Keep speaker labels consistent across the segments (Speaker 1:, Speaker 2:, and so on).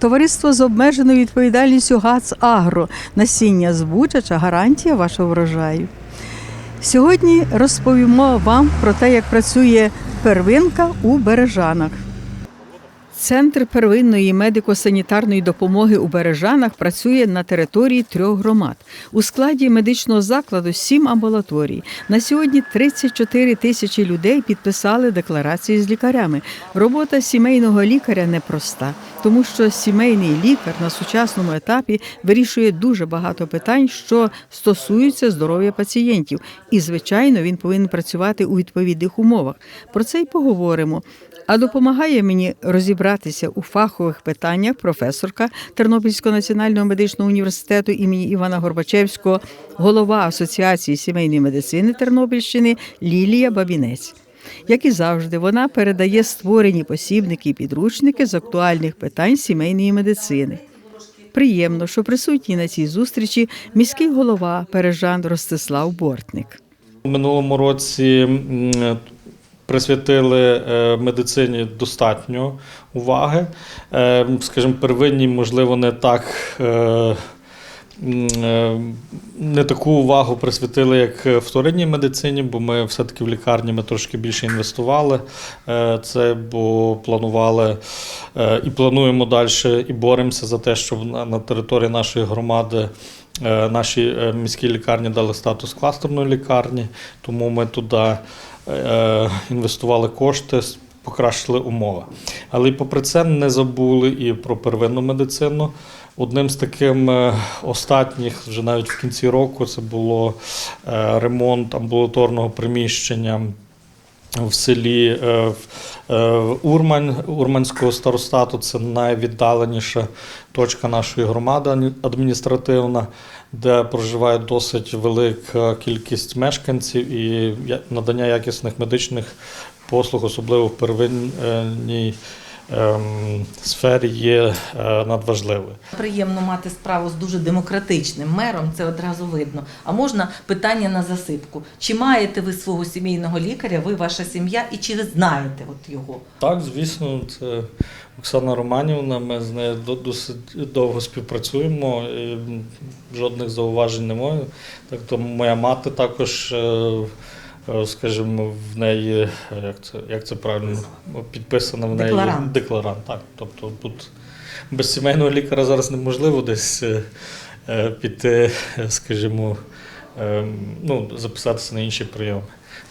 Speaker 1: Товариство з обмеженою відповідальністю ГАЦ Агро. Насіння збучача гарантія вашого врожаю. Сьогодні розповімо вам про те, як працює первинка у Бережанах. Центр первинної медико-санітарної допомоги у Бережанах працює на території трьох громад. У складі медичного закладу сім амбулаторій. На сьогодні 34 тисячі людей підписали декларації з лікарями. Робота сімейного лікаря непроста, тому що сімейний лікар на сучасному етапі вирішує дуже багато питань, що стосуються здоров'я пацієнтів. І, звичайно, він повинен працювати у відповідних умовах. Про це й поговоримо. А допомагає мені розібратися у фахових питаннях професорка Тернопільського національного медичного університету імені Івана Горбачевського, голова Асоціації сімейної медицини Тернопільщини Лілія Бабінець. Як і завжди, вона передає створені посібники і підручники з актуальних питань сімейної медицини. Приємно, що присутній на цій зустрічі міський голова Пережан Ростислав Бортник.
Speaker 2: У минулому році присвятили е, медицині достатньо уваги. Е, Скажімо, первинні, можливо, не так. Е, Не таку увагу присвятили, як вторинній медицині, бо ми все-таки в лікарні ми трошки більше інвестували. Е, Це бо планували е, і плануємо далі, і боремося за те, щоб на території нашої громади е, наші е, міські лікарні дали статус кластерної лікарні, тому ми туди інвестували кошти, покращили умови. Але попри це не забули і про первинну медицину. Одним з таким е, останніх, вже навіть в кінці року, це було е, ремонт амбулаторного приміщення в селі е, Урмань, Урманського старостату. Це найвіддаленіша точка нашої громади адміністративна, де проживає досить велика кількість мешканців і надання якісних медичних послуг, особливо в первинній сфері, є е, надважливою.
Speaker 3: Приємно мати справу з дуже демократичним мером, це одразу видно. А можна питання на засипку: чи маєте ви свого сімейного лікаря, ви ваша сім'я, і чи ви знаєте от його?
Speaker 2: Так, звісно, це Оксана Романівна. Ми з нею до- досить довго співпрацюємо. І жодних зауважень не маю. Так то моя мати також, е, скажімо, в неї, е, як це, як це правильно, підписана в неї
Speaker 3: Декларант.
Speaker 2: декларант. Так, тобто тут без сімейного лікаря зараз неможливо десь е, е, піти, скажімо, е, ну, записатися на інші прийоми.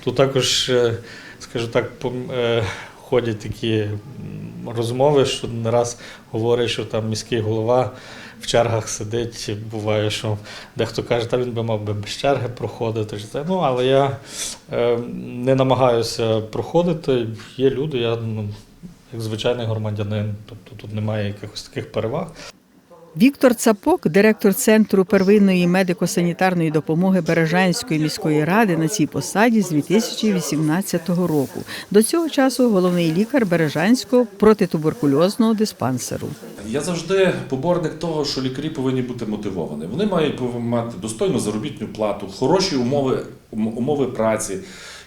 Speaker 2: Тут також, скажу так, ходять такі розмови, що не раз говорять, що там міський голова в чергах сидить. Буває, що дехто каже, та він би мав би без черги проходити. Ну, але я е, не намагаюся проходити. Є люди, я ну, як звичайний громадянин, тобто тут немає якихось таких переваг.
Speaker 1: Віктор Цапок, директор Центру первинної медико-санітарної допомоги Бережанської міської ради на цій посаді з 2018 року. До цього часу головний лікар Бережанського протитуберкульозного диспансеру.
Speaker 4: Я завжди поборник того, що лікарі повинні бути мотивовані. Вони мають мати достойну заробітну плату, хороші умови, умови праці.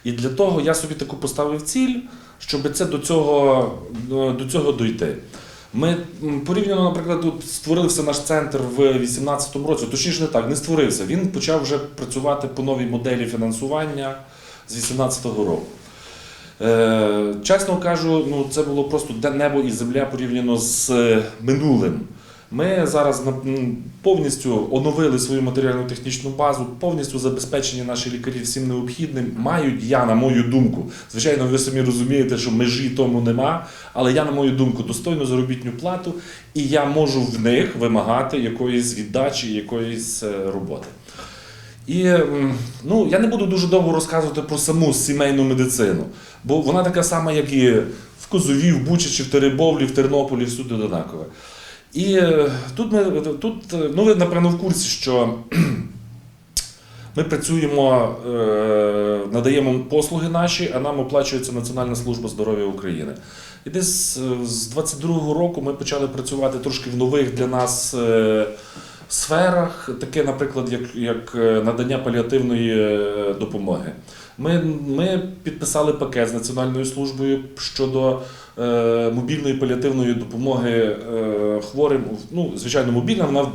Speaker 4: І для того я собі таку поставив ціль, щоб це до цього, до цього дойти. Ми порівняно, наприклад, тут створився наш центр в 2018 році. Точніше, не так, не створився. Він почав вже працювати по новій моделі фінансування з 2018 року. Е, чесно кажу, ну це було просто небо і земля порівняно з е, минулим. Ми зараз повністю оновили свою матеріально-технічну базу, повністю забезпечені наші лікарі всім необхідним. Мають я, на мою думку, звичайно, ви самі розумієте, що межі тому нема, але я, на мою думку, достойну заробітну плату, і я можу в них вимагати якоїсь віддачі, якоїсь е, роботи. І ну, я не буду дуже довго розказувати про саму сімейну медицину, бо вона така сама, як і в Козові, в Бучачі, в Теребовлі, в Тернополі, всюди однакове. І е, тут ми тут, е, ну ви напевно в курсі, що ми працюємо, е, надаємо послуги наші, а нам оплачується Національна служба здоров'я України. І десь з 22-го року ми почали працювати трошки в нових для нас сферах, таке, наприклад, як, як надання паліативної допомоги. Ми, ми підписали пакет з Національною службою щодо е, мобільної паліативної допомоги е, хворим. Ну, звичайно, мобільна вона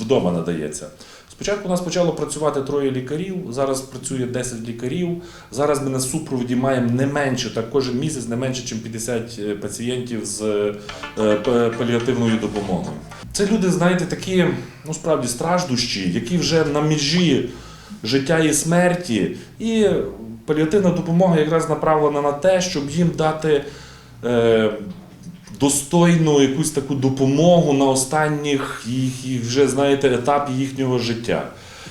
Speaker 4: вдома надається. Спочатку у нас почало працювати троє лікарів, зараз працює 10 лікарів. Зараз ми на супроводі маємо не менше, так кожен місяць не менше, ніж 50 пацієнтів з е, паліативною допомогою. Це люди, знаєте, такі, ну справді страждущі, які вже на межі життя і смерті. І паліативна допомога якраз направлена на те, щоб їм дати е, достойну якусь таку допомогу на останніх їх, вже знаєте, етапі їхнього життя.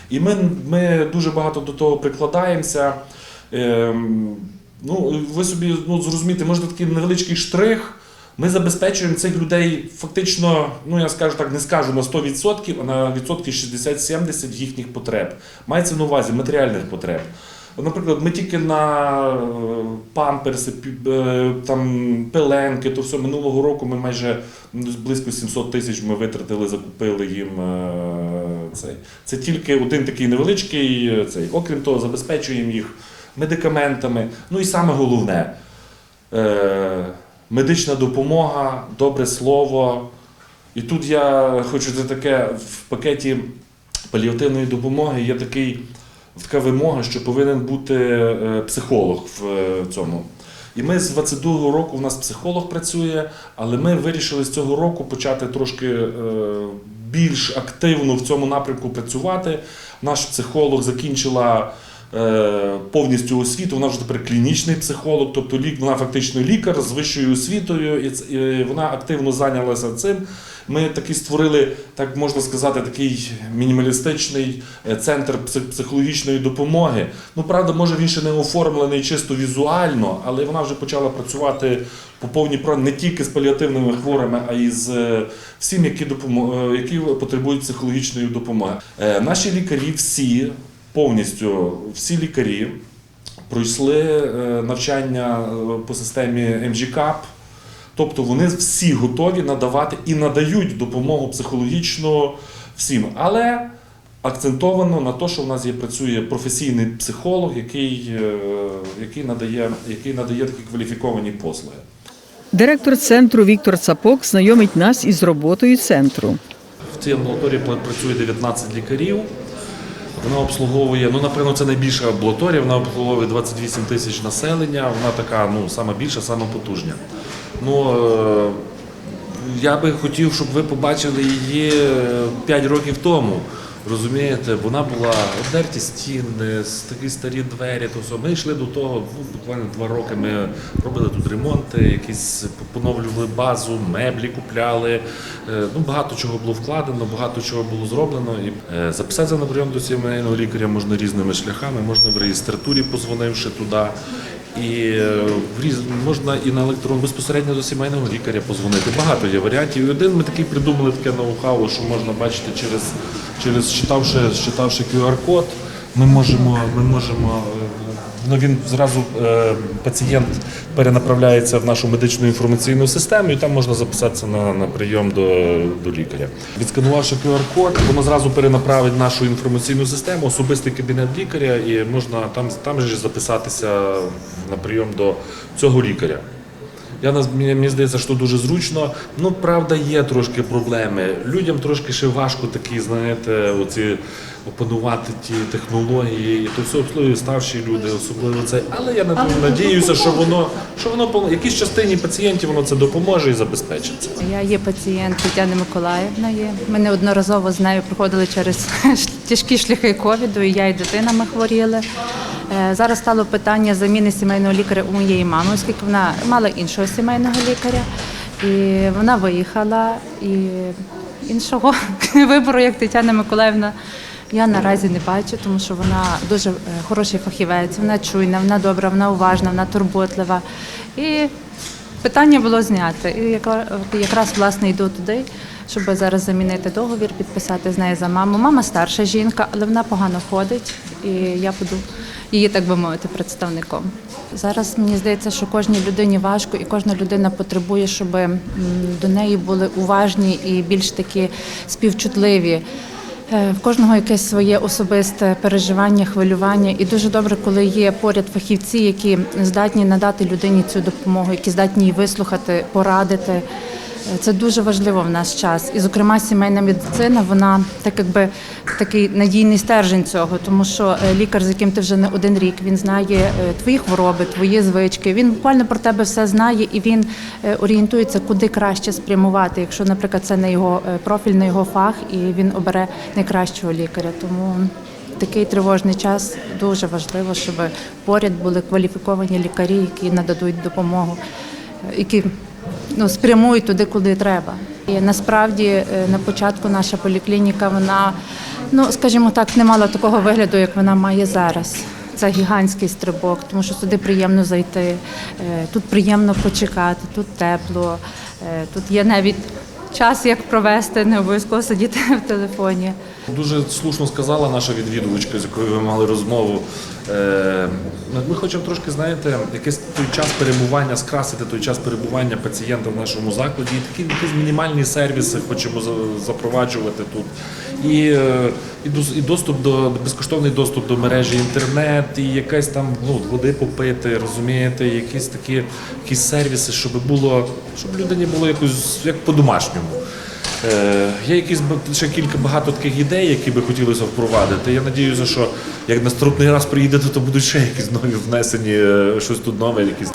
Speaker 4: І ми, ми дуже багато до того прикладаємося. Ем, ну, ви собі ну, зрозумієте, може такий невеличкий штрих. Ми забезпечуємо цих людей фактично, ну я скажу так, не скажу на 100%, а на відсотки 60-70 їхніх потреб. Мається на увазі матеріальних потреб. Наприклад, ми тільки на е, памперси, е, там, пеленки, то все минулого року ми майже ну, близько 700 тисяч ми витратили, закупили їм е, цей. Це тільки один такий невеличкий цей. Окрім того, забезпечуємо їх медикаментами. Ну і саме головне медична допомога, добре слово. І тут я хочу це таке в пакеті паліативної допомоги є такий, така вимога, що повинен бути е, психолог в е, цьому. І ми з 22-го року у нас психолог працює, але ми вирішили з цього року почати трошки е, більш активно в цьому напрямку працювати. Наш психолог закінчила повністю освіту. Вона вже тепер клінічний психолог, тобто лік, вона фактично лікар з вищою освітою, і, вона активно зайнялася цим. Ми таки створили, так можна сказати, такий мінімалістичний е, центр психологічної допомоги. Ну, правда, може він ще не оформлений чисто візуально, але вона вже почала працювати по повній про не тільки з паліативними хворими, а й з е, всім, які, допомо- е, які потребують психологічної допомоги. Е, Наші лікарі всі, повністю всі лікарі пройшли е, навчання е, по системі MGCAP. Тобто вони всі готові надавати і надають допомогу психологічну всім. Але акцентовано на те, що в нас є працює професійний психолог, який, е, який, надає, який надає такі кваліфіковані послуги.
Speaker 1: Директор центру Віктор Цапок знайомить нас із роботою центру.
Speaker 4: В цій амбулаторії працює 19 лікарів. Вона обслуговує, ну напевно, це найбільша амбулаторія, вона обслуговує 28 тисяч населення. Вона така, ну, сама більша, сама потужня. Ну, е, я би хотів, щоб ви побачили її 5 років тому. Розумієте, вона була обдерті стіни, такі старі двері. То. Ми йшли до того, буквально два роки ми робили тут ремонти, якісь поновлювали базу, меблі купляли. Е, Ну, багато чого було вкладено, багато чого було зроблено. І е, записатися на прийом до сімейного лікаря можна різними шляхами, можна в реєстратурі, позвонивши туди. І е, в різ... можна і на електрон безпосередньо до сімейного лікаря позвонити. Багато є варіантів. І один ми такий придумали таке ноу-хау, що можна бачити через, через щитавши, щитавши QR-код. Ми можемо, ми можемо е, ну, він зразу е, пацієнт перенаправляється в нашу медичну інформаційну систему, і там можна записатися на, на прийом до, до лікаря. Відсканувавши QR-код, воно зразу перенаправить нашу інформаційну систему, особистий кабінет лікаря, і можна там, там же записатися на прийом до цього лікаря. Я мені, здається, що дуже зручно. Ну, правда, є трошки проблеми. Людям трошки ще важко такі, знаєте, оці опанувати ті технології. І то все обслуговують старші люди, особливо це. Але я над- надіюся, що воно, що воно якійсь частині пацієнтів воно це допоможе і забезпечиться.
Speaker 5: Я є пацієнт Тетяни Миколаївної. Ми неодноразово з нею проходили через тяжкі шляхи ковіду, і я і дитина ми хворіли. Е, Зараз стало питання заміни сімейного лікаря у моєї мами, оскільки вона мала іншого сімейного лікаря. І вона виїхала, і іншого вибору, як Тетяна Миколаївна, я наразі не бачу, тому що вона дуже е, хороший фахівець, вона чуйна, вона добра, вона уважна, вона турботлива. І Питання було знято. І якраз власне йду туди, щоб зараз замінити договір, підписати з нею за маму. Мама старша жінка, але вона погано ходить, і я буду її, так би мовити, представником. Зараз мені здається, що кожній людині важко, і кожна людина потребує, щоб до неї були уважні і більш такі співчутливі. Е, В кожного якесь своє особисте переживання, хвилювання, і дуже добре, коли є поряд фахівці, які здатні надати людині цю допомогу, які здатні її вислухати, порадити. Це дуже важливо в наш час. І, зокрема, сімейна медицина, вона так якби такий надійний стержень цього, тому що е, лікар, з яким ти вже не один рік, він знає е, твої хвороби, твої звички. Він буквально про тебе все знає і він е, орієнтується, куди краще спрямувати. Якщо, наприклад, це не його профіль, не його фах, і він обере найкращого лікаря. Тому такий тривожний час дуже важливо, щоб поряд були кваліфіковані лікарі, які нададуть допомогу, які ну, спрямують туди, куди треба. І насправді е, на початку наша поліклініка, вона, ну скажімо так, не мала такого вигляду, як вона має зараз. Це гігантський стрибок, тому що сюди приємно зайти, е, тут приємно почекати, тут тепло, е, тут є навіть час, як провести, не обов'язково сидіти в телефоні.
Speaker 4: Дуже слушно сказала наша відвідувачка, з якою ви мали розмову. Е, Ми хочемо трошки, знаєте, якийсь той час перебування, скрасити той час перебування пацієнта в нашому закладі. І такі якісь мінімальні сервіси хочемо запроваджувати тут. І, е, і доступ до безкоштовний доступ до мережі інтернет, і якась там ну, води попити, розумієте, якісь такі якісь сервіси, щоб було, щоб людині було якось як по-домашньому. Е, Є якісь ще кілька багато таких ідей, які би хотілося впровадити. Я сподіваюся, що як наступний раз приїдете, то будуть ще якісь нові внесені, е, щось тут нове, якісь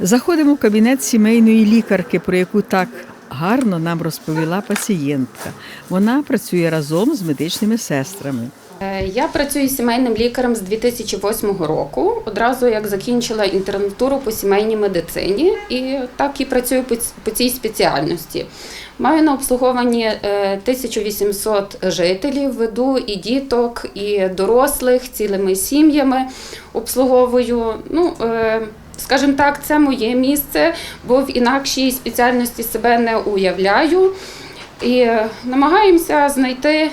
Speaker 1: Заходимо в кабінет сімейної лікарки, про яку так гарно нам розповіла пацієнтка. Вона працює разом з медичними сестрами.
Speaker 6: Е, Я працюю сімейним лікарем з 2008 року. Одразу як закінчила інтернатуру по сімейній медицині, і так і працюю по цій спеціальності. Маю на обслуговуванні е, 1800 жителів, веду і діток, і дорослих цілими сім'ями обслуговую. Ну, е, скажімо так, це моє місце, бо в інакшій спеціальності себе не уявляю. І е, намагаємося знайти е,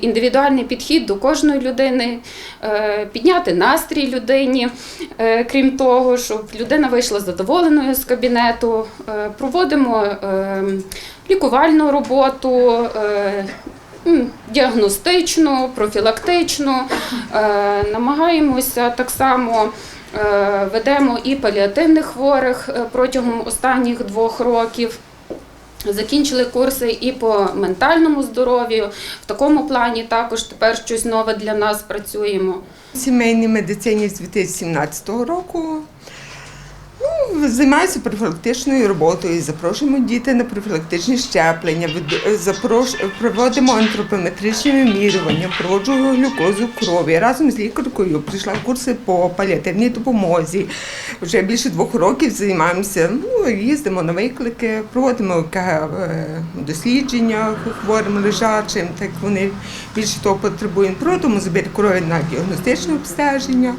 Speaker 6: індивідуальний підхід до кожної людини, е, підняти настрій людині, е, крім того, щоб людина вийшла задоволеною з кабінету. Е, Проводимо е, лікувальну роботу. е, Діагностичну, профілактичну, Е, намагаємося так само е, ведемо і паліативних хворих е, протягом останніх двох років. Закінчили курси і по ментальному здоров'ю. В такому плані також тепер щось нове для нас працюємо.
Speaker 7: В сімейній медицині з 2017 року. Ну, займаюся профілактичною роботою, запрошуємо дітей на профілактичні щеплення, запрош- проводимо антропометричні вимірювання, проводжу глюкозу крові. Разом з лікаркою прийшла в курси по паліативній допомозі. Вже більше двох років займаємося, ну, їздимо на виклики, проводимо е, дослідження хворим лежачим, так вони більше того потребують. Проводимо забір крові на діагностичне обстеження.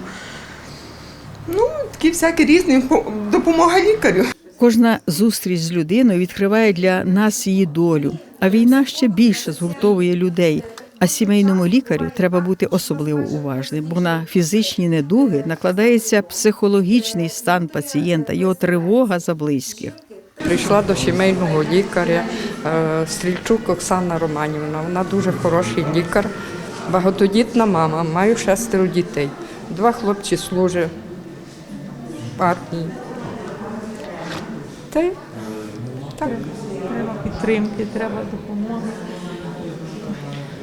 Speaker 7: Такі всякі різні по- допомога лікарю.
Speaker 1: Кожна зустріч з людиною відкриває для нас її долю, а війна ще більше згуртовує людей. А сімейному лікарю треба бути особливо уважним, бо на фізичні недуги накладається психологічний стан пацієнта, його тривога за близьких.
Speaker 8: Прийшла до сімейного лікаря е, Стрільчук Оксана Романівна. Вона дуже хороший лікар, багатодітна мама, маю шестеро дітей. Два хлопці служать в армії. Та так.
Speaker 5: Треба підтримки, треба допомоги.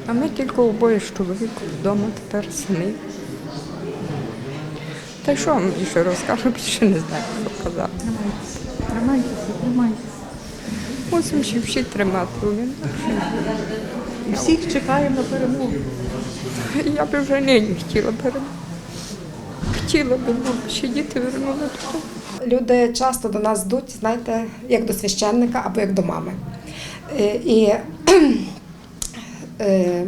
Speaker 8: А ми тільки обоє з чоловіком вдома тепер самі. Та що вам більше розкажу, більше не знаю, що казати.
Speaker 5: Тримайтеся, тримайтеся.
Speaker 8: Мусимо ще всі тримати.
Speaker 5: Всіх чекаємо на перемогу.
Speaker 8: Я б вже нині хотіла перемогти. Хотіла би, щоб діти вернули туди.
Speaker 9: Люди часто до нас йдуть, знаєте, як до священника або як до мами. Е, І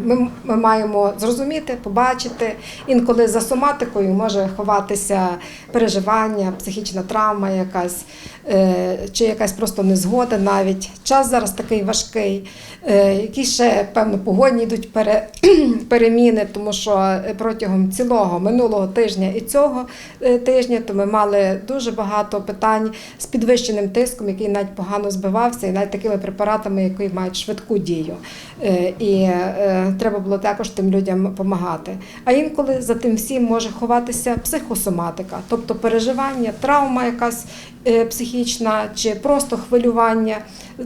Speaker 9: ми, ми маємо зрозуміти, побачити. Інколи за соматикою може ховатися переживання, психічна травма, якась е, чи якась просто незгода навіть. Час зараз такий важкий. Е, Якісь ще певно погодні йдуть пере, переміни, тому що протягом цілого минулого тижня і цього е, тижня то ми мали дуже багато питань з підвищеним тиском, який навіть погано збивався, і навіть такими препаратами, які мають швидку дію. Е, І е, треба було також тим людям допомагати. А інколи за тим всім може ховатися психосоматика, тобто переживання, травма якась е, психічна чи просто хвилювання.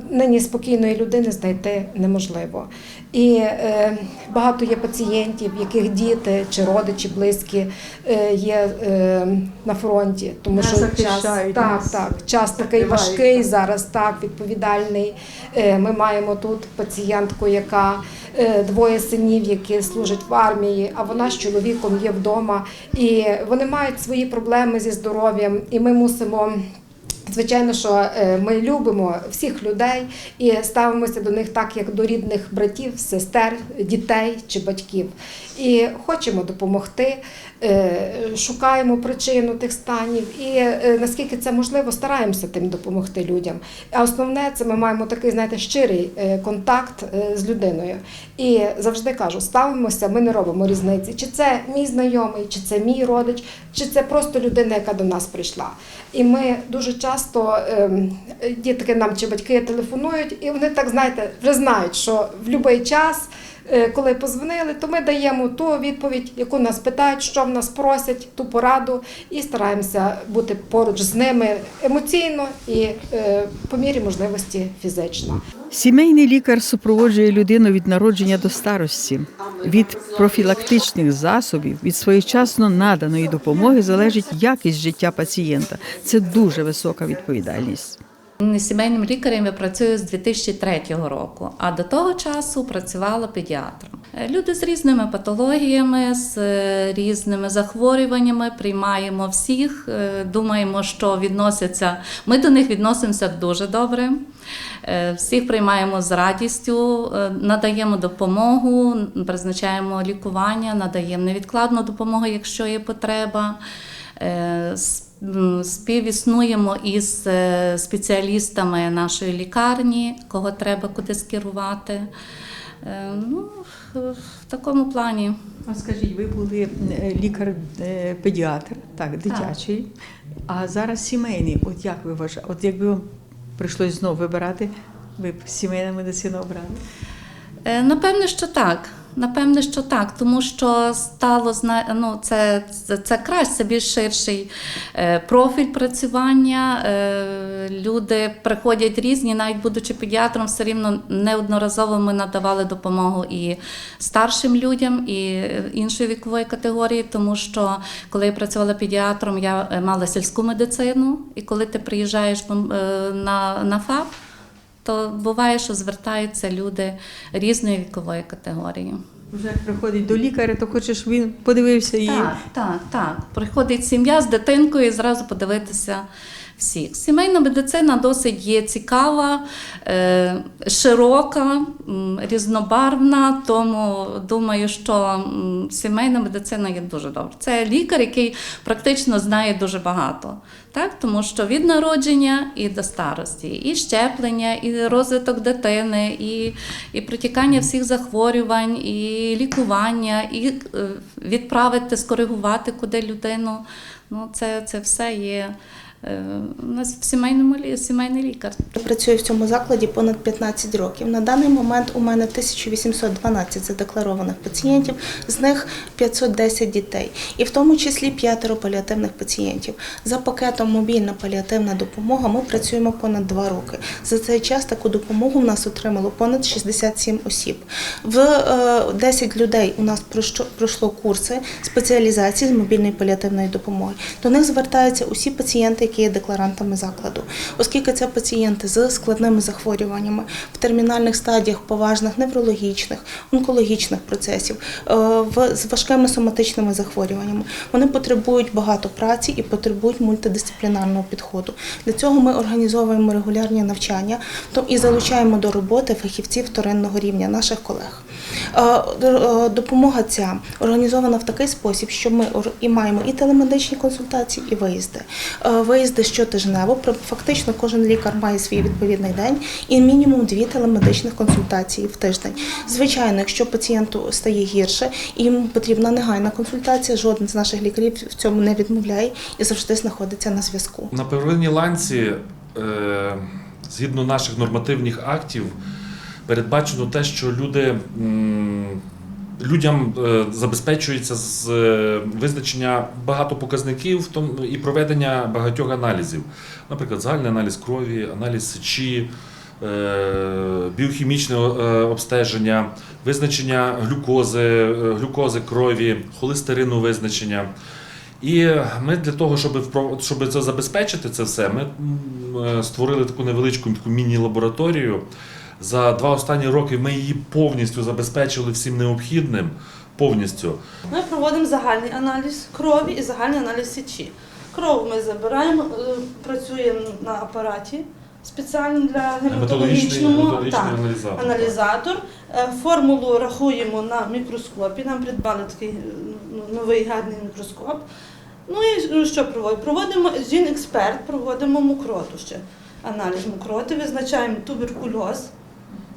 Speaker 9: Нині спокійної людини знайти неможливо. І е, багато є пацієнтів, яких діти чи родичі близькі е, є е, на фронті, тому що час, так, так, час такий важкий зараз, так відповідальний. Ми маємо тут пацієнтку, яка двоє синів, які служать в армії, а вона з чоловіком є вдома, і вони мають свої проблеми зі здоров'ям, і ми мусимо. Звичайно, що е, ми любимо всіх людей і ставимося до них так, як до рідних братів, сестер, дітей чи батьків. І хочемо допомогти, е, шукаємо причину тих станів, і е, наскільки це можливо, стараємося тим допомогти людям. А основне це ми маємо такий, знаєте, щирий контакт з людиною. І завжди кажу, ставимося, ми не робимо різниці, чи це мій знайомий, чи це мій родич, чи це просто людина, яка до нас прийшла. І ми дуже часто ем, дітки нам чи батьки телефонують, і вони так знаєте, вже знають, що в будь-який час, е, коли позвонили, то ми даємо ту відповідь, яку нас питають, що в нас просять, ту пораду, і стараємося бути поруч з ними емоційно і е, по мірі можливості фізично.
Speaker 1: Сімейний лікар супроводжує людину від народження до старості. Від профілактичних засобів, від своєчасно наданої допомоги залежить якість життя пацієнта. Це дуже висока відповідальність.
Speaker 10: Сімейним лікарем я працюю з 2003 року, а до того часу працювала педіатром. Е, Люди з різними патологіями, з е, різними захворюваннями приймаємо всіх. е, Думаємо, що відносяться. Ми до них відносимося дуже добре. Всіх приймаємо з радістю, надаємо допомогу, призначаємо лікування, надаємо невідкладну допомогу, якщо є потреба. Співіснуємо із е, спеціалістами нашої лікарні, кого треба куди скерувати. Е, Ну, в- такому плані.
Speaker 1: А скажіть, ви були е, лікар-педіатр, так, дитячий, а зараз сімейний. От як ви вважаєте? От якби вам прийшлось знову вибирати, ви б сімейну медицину обрали?
Speaker 10: Напевне, що так. Напевне, що так, тому що стало ну, це, це, це краще, це більш ширший е, профіль працювання. Е, люди приходять різні, навіть будучи педіатром, все рівно неодноразово ми надавали допомогу і старшим людям, і е, іншої вікової категорії, тому що коли я працювала педіатром, я мала сільську медицину, і коли ти приїжджаєш на, на ФАП, то буває, що звертаються люди різної вікової категорії.
Speaker 1: Вже як приходить до лікаря, то хочеш, щоб він подивився її.
Speaker 10: Так, так, так. Приходить сім'я з дитинкою і зразу подивитися всіх. Сімейна медицина досить є цікава, е, широка, різнобарвна, тому думаю, що сімейна медицина є дуже добра. Це лікар, який практично знає дуже багато. Так, тому що від народження і до старості, і щеплення, і розвиток дитини, і, і протікання всіх захворювань, і лікування, і е, відправити, скоригувати куди людину. Ну, це, це все є у нас в сімейному сімейний лікар.
Speaker 11: Працюю в цьому закладі понад 15 років. На даний момент у мене 1812 задекларованих пацієнтів, з них 510 дітей, і в тому числі п'ятеро паліативних пацієнтів. За пакетом мобільна паліативна допомога ми працюємо понад два роки. За цей час таку допомогу в нас отримало понад 67 осіб. В е, 10 людей у нас пройшло курси спеціалізації з мобільної паліативної допомоги. До них звертаються усі пацієнти, які є декларантами закладу, оскільки це пацієнти з складними захворюваннями в термінальних стадіях поважних неврологічних, онкологічних процесів, е, з важкими соматичними захворюваннями. Вони потребують багато праці і потребують мультидисциплінарного підходу. Для цього ми організовуємо регулярні навчання і залучаємо до роботи фахівців вторинного рівня наших колег. Е, е, Допомога ця організована в такий спосіб, що ми і маємо і телемедичні консультації, і виїзди. Виїзди щотижнево, фактично кожен лікар має свій відповідний день і мінімум дві телемедичних консультації в тиждень. Звичайно, якщо пацієнту стає гірше і йому потрібна негайна консультація, жоден з наших лікарів в цьому не відмовляє і завжди знаходиться на зв'язку.
Speaker 4: На первинній ланці, е, згідно наших нормативних актів, передбачено те, що люди, людям е, забезпечується з е, визначення багато показників і проведення багатьох аналізів. Наприклад, загальний аналіз крові, аналіз сечі, е, біохімічне обстеження, визначення глюкози, глюкози крові, холестерину визначення. І ми для того, щоб щоб це забезпечити, це все, ми створили таку невеличку міні-лабораторію. За два останні роки ми її повністю забезпечили всім необхідним. Повністю.
Speaker 12: Ми проводимо загальний аналіз крові і загальний аналіз сечі. Кров ми забираємо, е, працюємо на апараті спеціально для гематологічного
Speaker 4: аналізатор.
Speaker 12: аналізатор. Е, Формулу рахуємо на мікроскопі. Нам придбали такий е, ну, новий гарний мікроскоп. Ну і ну, що проводимо? Проводимо жін-експерт, проводимо мокроту ще. Аналіз мокроти, визначаємо туберкульоз.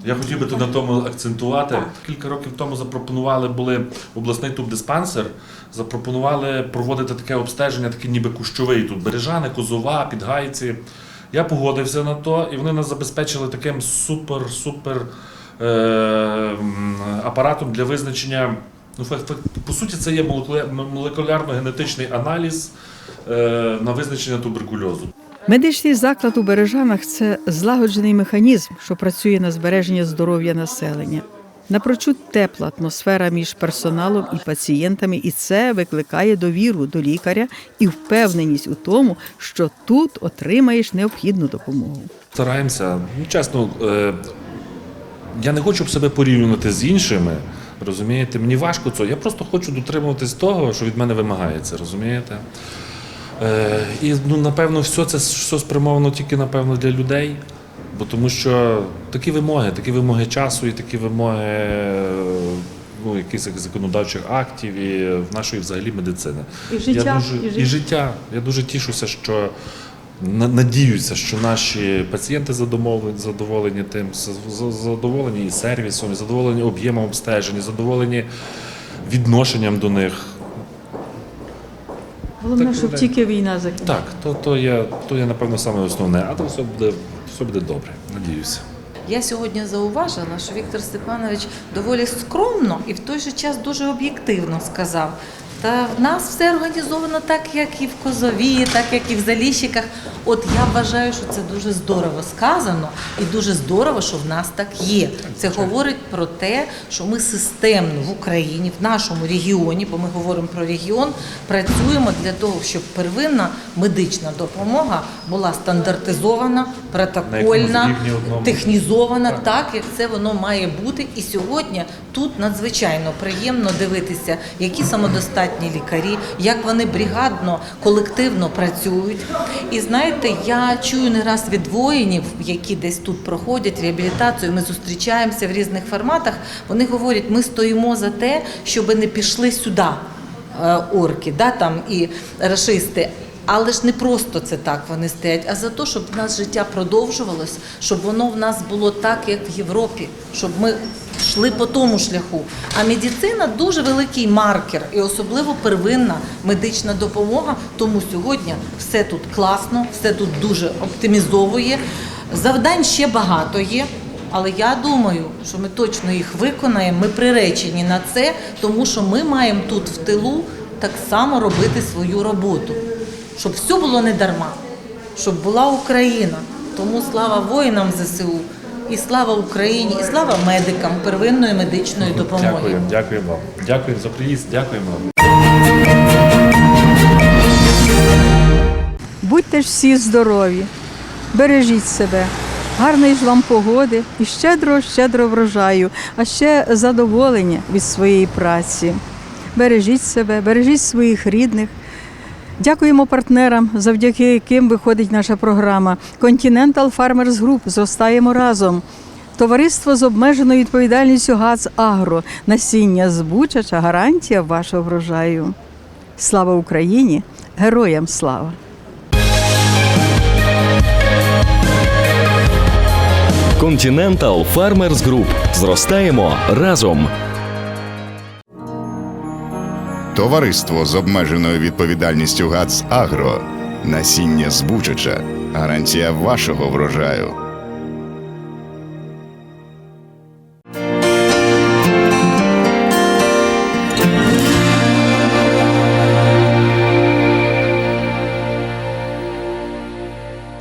Speaker 4: Я хотів би тут на тому акцентувати. Кілька років тому запропонували були обласний тубдиспансер, запропонували проводити таке обстеження, таке ніби кущовий тут бережани, козова, підгайці. Я погодився на то, і вони нас забезпечили таким супер-супер е, апаратом для визначення. Ну, по суті, це є молекулярно-генетичний аналіз е, на визначення туберкульозу.
Speaker 1: Медичний заклад у Бережанах це злагоджений механізм, що працює на збереження здоров'я населення. Напрочуд тепла атмосфера між персоналом і пацієнтами, і це викликає довіру до лікаря і впевненість у тому, що тут отримаєш необхідну допомогу.
Speaker 4: Стараємося. Ну, чесно, е, я не хочу б себе порівнювати з іншими. Розумієте, мені важко це. Я просто хочу дотримуватись того, що від мене вимагається, розумієте? Е, і ну, напевно, все це все спрямовано тільки напевно для людей. Бо тому що такі вимоги, такі вимоги часу і такі вимоги ну, якихось законодавчих актів і в нашої взагалі медицини.
Speaker 1: І життя,
Speaker 4: я дуже,
Speaker 1: і
Speaker 4: і,
Speaker 1: життя.
Speaker 4: життя. Я дуже тішуся, що надіюся, що наші пацієнти задоволені, задоволені тим, задоволені і сервісом, і задоволені об'ємом обстежень, задоволені відношенням до них.
Speaker 1: Головне,
Speaker 4: Так,
Speaker 1: щоб
Speaker 4: так.
Speaker 1: тільки війна закінчилася.
Speaker 4: Так, то, то, є, то є, напевно, саме основне, а то все буде, все буде добре, надіюся.
Speaker 3: Я сьогодні зауважила, що Віктор Степанович доволі скромно і в той же час дуже об'єктивно сказав. Та в нас все організовано так, як і в Козові, так як і в Заліщиках. От я вважаю, що це дуже здорово сказано, і дуже здорово, що в нас так є. Це говорить про те, що ми системно в Україні, в нашому регіоні, бо ми говоримо про регіон, працюємо для того, щоб первинна медична допомога була стандартизована, протокольна, технізована так, як це воно має бути. І сьогодні тут надзвичайно приємно дивитися, які самодостатні лікарі, як вони бригадно, колективно працюють. І знаєте, я чую не раз від воїнів, які десь тут проходять реабілітацію. Ми зустрічаємося в різних форматах. Вони говорять, ми стоїмо за те, щоб не пішли сюди е, орки, да, там і рашисти. Але ж не просто це так вони стоять, а за те, щоб в нас життя продовжувалось, щоб воно в нас було так, як в Європі, щоб ми йшли по тому шляху. А медицина дуже великий маркер, і особливо первинна медична допомога. Тому сьогодні все тут класно, все тут дуже оптимізовує. Завдань ще багато є. Але я думаю, що ми точно їх виконаємо. Ми приречені на це, тому що ми маємо тут в тилу так само робити свою роботу, щоб все було не дарма, щоб була Україна. Тому слава воїнам ЗСУ, і слава Україні, і слава медикам первинної медичної допомоги.
Speaker 4: Дякую, дякую вам. Дякую за приїзд, дякуємо вам.
Speaker 1: Будьте ж всі здорові, бережіть себе, гарної ж вам погоди і щедро, щедро врожаю, а ще задоволення від своєї праці. Бережіть себе, бережіть своїх рідних. Дякуємо партнерам, завдяки яким виходить наша програма. Continental Farmers Group зростаємо разом. Товариство з обмеженою відповідальністю ГАЗ Агро. Насіння збучача гарантія вашого врожаю. Слава Україні! Героям слава!
Speaker 13: Continental Farmers Group. Зростаємо разом.
Speaker 14: Товариство з обмеженою відповідальністю ГАЦ Агро. Насіння збучача. Гарантія вашого врожаю.